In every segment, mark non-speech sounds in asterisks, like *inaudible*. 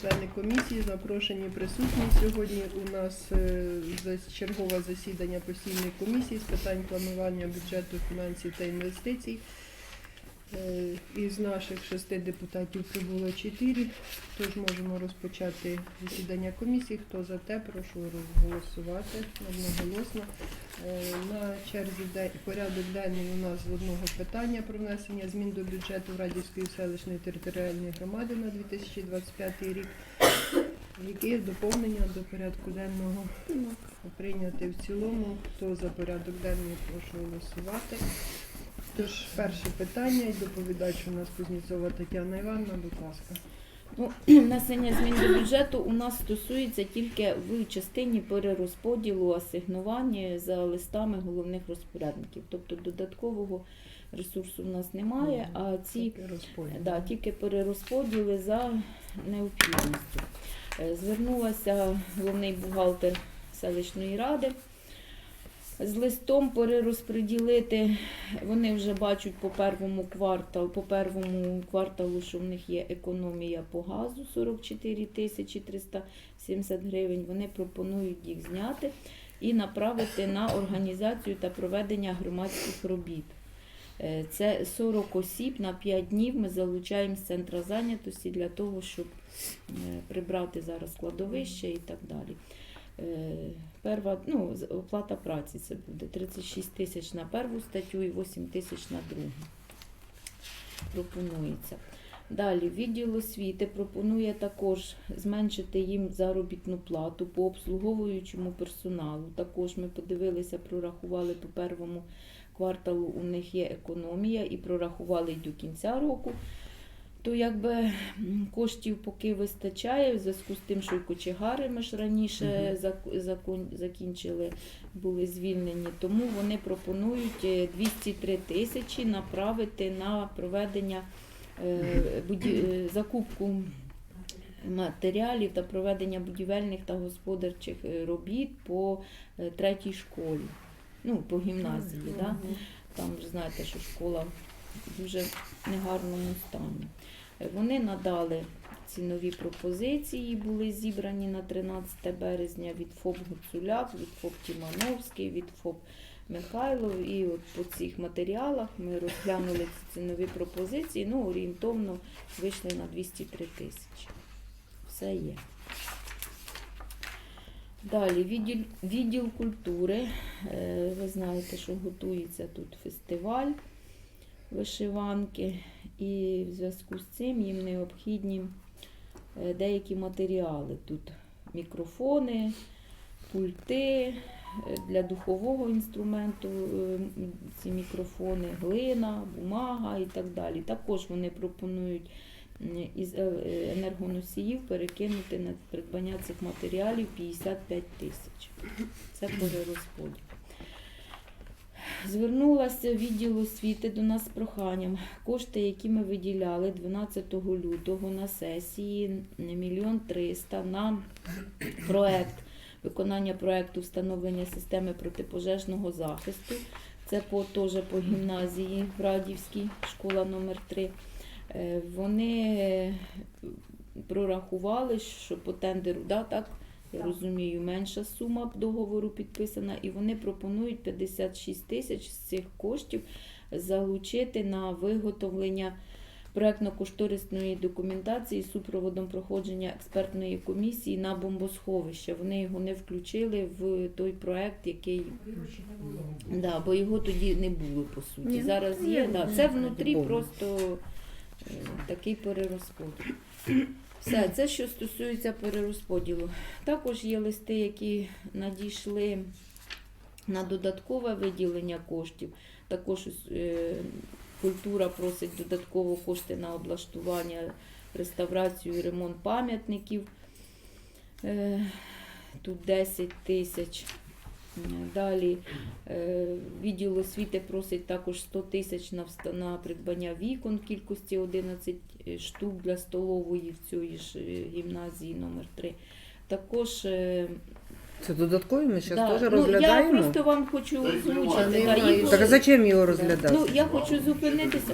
Члени комісії, запрошені присутні сьогодні. У нас е, чергове засідання постійної комісії з питань планування бюджету, фінансів та інвестицій. Е, Із наших шести депутатів прибуло чотири, тож можемо розпочати засідання комісії. Хто за те, прошу голосувати одноголосно. Е, На черзі порядок денний у нас з одного питання про внесення змін до бюджету Радівської селищної територіальної громади на 2025 рік, які доповнення до порядку денного прийняти в цілому. Хто за порядок денний, прошу голосувати. Тож, перше питання і доповідач у нас Кузнєцова Тетяна Івановна, будь ласка. Ну, *clears throat* внесення змін до бюджету у нас стосується тільки в частині перерозподілу асигнувань за листами головних розпорядників. Тобто додаткового ресурсу в нас немає, а ці да, тільки перерозподіли за необхідністю. Е, Звернулася головний бухгалтер селищної ради з листом перерозподілити. Вони вже бачать по первому кварталу, по первому кварталу, що в них є економія по газу 44 тисячі 370 гривень. Вони пропонують їх зняти і направити на організацію та проведення громадських робіт. Е, Це 40 осіб на 5 днів. Ми залучаємо з центра зайнятості для того, щоб е, прибрати зараз складовище і так далі. Е, Перва, ну, оплата праці це буде 36 тисяч на перву статтю і 8 тисяч на другу. Пропонується. Далі відділ освіти пропонує також зменшити їм заробітну плату по обслуговуючому персоналу. Також ми подивилися, прорахували по первому кварталу. У них є економія і прорахували до кінця року. То якби коштів поки вистачає, в зв'язку з тим, що й кочегари ми ж раніше зак- закінчили, були звільнені. Тому вони пропонують е, 203 тисячі направити на проведення е, е, закупку матеріалів та проведення будівельних та господарчих е, робіт по е, третій школі. Ну, по гімназії. Да? Там ж знаєте, що школа дуже негарному стані. Вони надали цінові пропозиції, були зібрані на 13 березня від ФОП Гуцуляк, від ФОП Тімановський, від ФОП Михайлов. І от по цих матеріалах ми розглянули ці цінові пропозиції, ну, орієнтовно вийшли на 203 тисячі. Все є. Далі відділ, відділ культури. Е, Ви знаєте, що готується тут фестиваль вишиванки, і в зв'язку з цим їм необхідні е, деякі матеріали. Тут мікрофони, пульти е, для духового інструменту, е, ці мікрофони, глина, бумага і так далі. Також вони пропонують із енергоносіїв перекинути на придбання цих матеріалів 55 тисяч. Це перерозподіл. Звернулася відділ освіти до нас з проханням. Кошти, які ми виділяли 12 лютого на сесії, мільйон триста на проект виконання проекту встановлення системи протипожежного захисту. Це по теж по гімназії в Радівській, школа номер 3 Вони е, прорахували, що по тендеру, да, так, я розумію, менша сума договору підписана, і вони пропонують 56 тисяч з цих коштів залучити на виготовлення проектно-кошторисної документації з супроводом проходження експертної комісії на бомбосховище. Вони його не включили в той проект, який да, бо його тоді не було по суті. Ні, ну, Зараз є, є, да. це внутрі просто е, такий перерозподіл. *clears throat* Все, це що стосується перерозподілу. Також є листи, які надійшли на додаткове виділення коштів. Також е, культура просить додатково кошти на облаштування, реставрацію, і ремонт пам'ятників. Е, Тут 10 тисяч. Далі е, відділ освіти просить також 100 тисяч на, придбання вікон в кількості 11 штук для столової в цій ж е, гімназії номер 3 Також е, Це додаткові ми Да. зараз теж Ну, я просто вам хочу озвучити. да, Так а зачем його розглядати? Ну, я хочу зупинитися.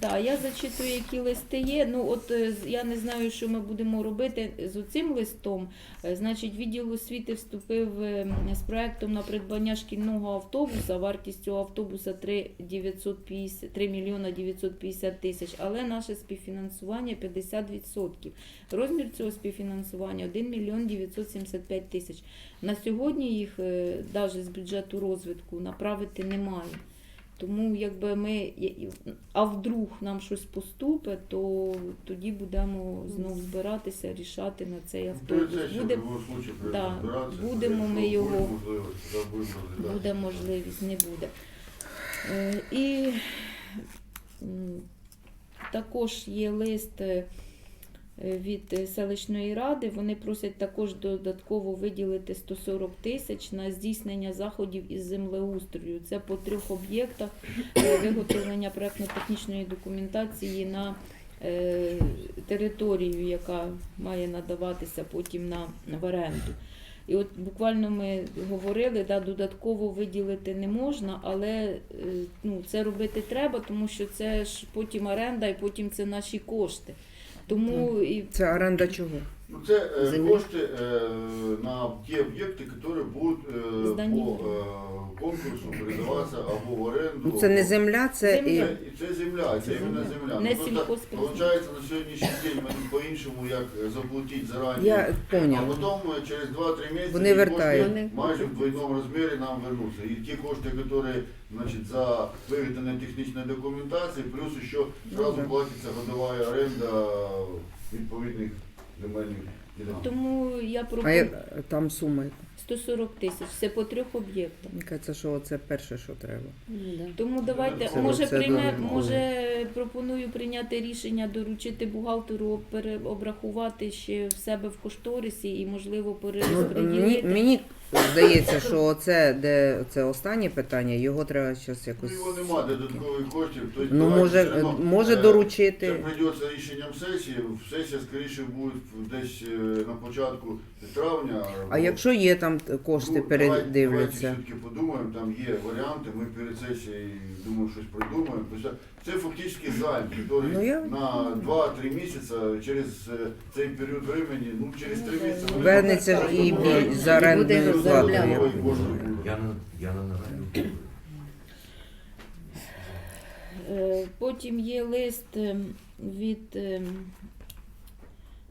Да, я зачитую, які листи є. Ну, от е, я не знаю, що ми будемо робити з оцим листом. Е, Значить, відділ освіти вступив е, з проектом на придбання шкільного автобуса. Вартість цього автобуса 3, 950, 3 мільйона 950 тисяч, але наше співфінансування 50%. Розмір цього співфінансування 1 мільйон 975 тисяч. На сьогодні їх навіть з бюджету розвитку направити немає. Тому якби ми, а вдруг нам щось поступить, то тоді будемо знов збиратися, рішати на цей автобус. Буде, да, будемо ми його- буде можливість, не буде. Е, І також є лист е, від е, селищної ради. Вони просять також додатково виділити 140 тисяч на здійснення заходів із землеустрою. Це по трьох об'єктах е, виготовлення проектно-технічної документації на е, територію, яка має надаватися потім на в оренду. І от буквально ми говорили, да, додатково виділити не можна, але е, ну, це робити треба, тому що це ж потім оренда і потім це наші кошти. Тому і Це оренда чого? Ну, це е, Землі. кошти е, на ті об'єкти, які будуть е, Здані. по е, конкурсу передаватися або в оренду. Ну це не або- земля, це і. Земля. Це, і це земля, це Це іменно земля. земля. Не Ну, просто. Получається, на сьогоднішній день ми по-іншому як е, заплатити зарані. Я А потім е, через 2-3 місяці Вони ті вертають. кошти майже в двойному розмірі нам вернуться. І ті кошти, які значить, за виготовлення технічної документації, плюс ще зразу платиться годова оренда відповідних земельних ділянок. тому я А я- там сума? Яка? 140 тисяч. Це по трьох об'єктах. Мені кажеться, що це перше, що треба. Тому давайте, Це- може, це прийме, може пропоную прийняти рішення доручити бухгалтеру переобрахувати ще в себе в кошторисі і, можливо, Ну, мені, перерозподілити. мені здається, що це де це останнє питання, його треба зараз Ну, якось. його нема додаткових коштів. Тобто, Ну, давайте може, все одно, може е, доручити. Це прийдеться рішенням сесії. Сесія, скоріше, буде десь е, на початку травня. А якщо є там кошти, Ну, давайте- Давайте все-таки подумаємо, там є варіанти, ми перед сесією, думаю, щось придумаємо. Тобто це фактично займ, який Ну, я- на 2-3 місяці через е, цей період времени, ну через 3 місяці. ми Вернеться ж і будемо біль за орендною платою. Я на я на нараді. Е, Потім є лист ем, від ем,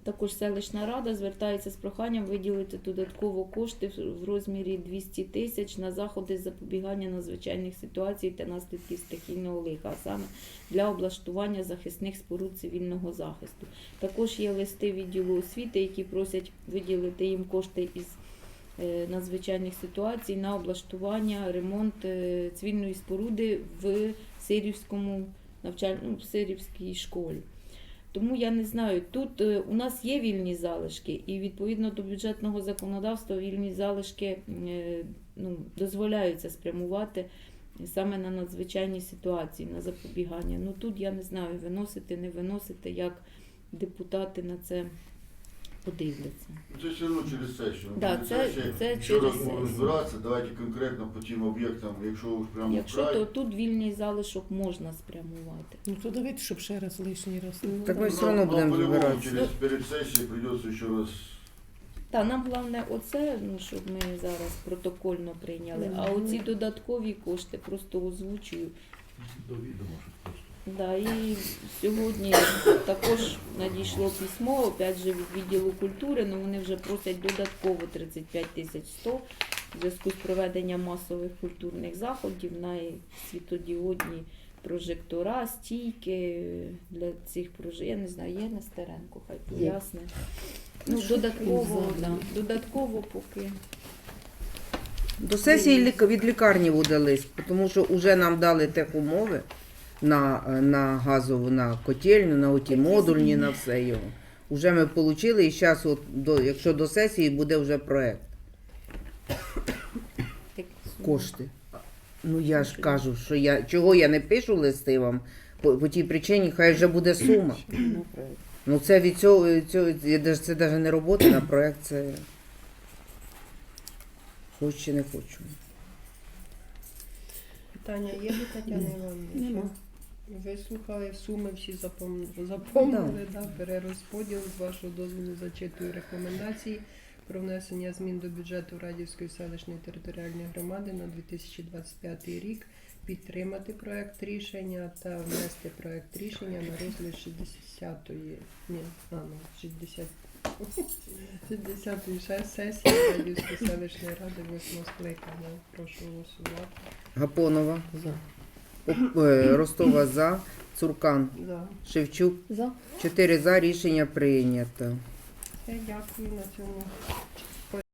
також селищна рада звертається з проханням виділити додатково кошти в- розмірі 200 тисяч на заходи запобігання надзвичайних ситуацій та наслідків стихійного лиха, а саме для облаштування захисних споруд цивільного захисту. Також є листи відділу освіти, які просять виділити їм кошти із е, надзвичайних ситуацій на облаштування, ремонт е, цивільної споруди в Сирівському навчаль... ну, в Сирівській школі. Тому я не знаю, тут е, у нас є вільні залишки, і відповідно до бюджетного законодавства вільні залишки е, ну, дозволяються спрямувати саме на надзвичайні ситуації, на запобігання. Ну тут я не знаю, виносити, не виносити, як депутати на це подивляться. Це все одно через сесію. Да, це- це Ще раз через будемо сесію. збиратися, давайте конкретно по тим об'єктам, якщо уж прямо Якщо вкрай. то тут вільний залишок можна спрямувати. Ну то давайте, щоб ще раз лишній раз. Так ми Ну, все одно ну, будемо по-любому збиратися. Через перед сесією прийдеться ще раз. Та нам головне оце, ну щоб ми зараз протокольно прийняли. А Мгм. оці додаткові кошти просто озвучую. До відома, що просто. Да, і сьогодні також надійшло письмо, опять же від відділу культури, ну вони вже просять додатково 35 тисяч 100 в зв'язку з проведенням масових культурних заходів на світодіодні прожектора, стійки для цих прожекторів. Я не знаю, є Нестеренко, хай поясне. Ну, додатково, да, додатково поки. До сесії від лікарні буде лист, тому що вже нам дали тех умови на, на газову, на котельню, на оті модульні, на все його. Уже ми отримали і зараз, от, до, якщо до сесії, буде вже проект. Кошти. Ну я ж кажу, що я чого я не пишу листи вам, по, по тій причині, хай вже буде сума. Ну це від цього, цього це навіть не робота на проект, це Хоч чи не хочу. Питання є до Тетяни Івановни? Нема. Вислухали суми, всі запом- запомнили, да. перерозподіл з вашого дозволу зачитую рекомендації про внесення змін до бюджету Радівської селищної територіальної громади на 2025 рік, підтримати проект рішення та внести проект рішення на розгляд 60-ї, ні, а, ну, 60 60-ї ще сесії Радівської селищної ради 8 скликання. Прошу голосувати. Гапонова, За. Оп- е, Ростова *clears throat* за, Цуркан, За. Шевчук. За. 4 за, рішення прийнято. Все, дякую на цьому.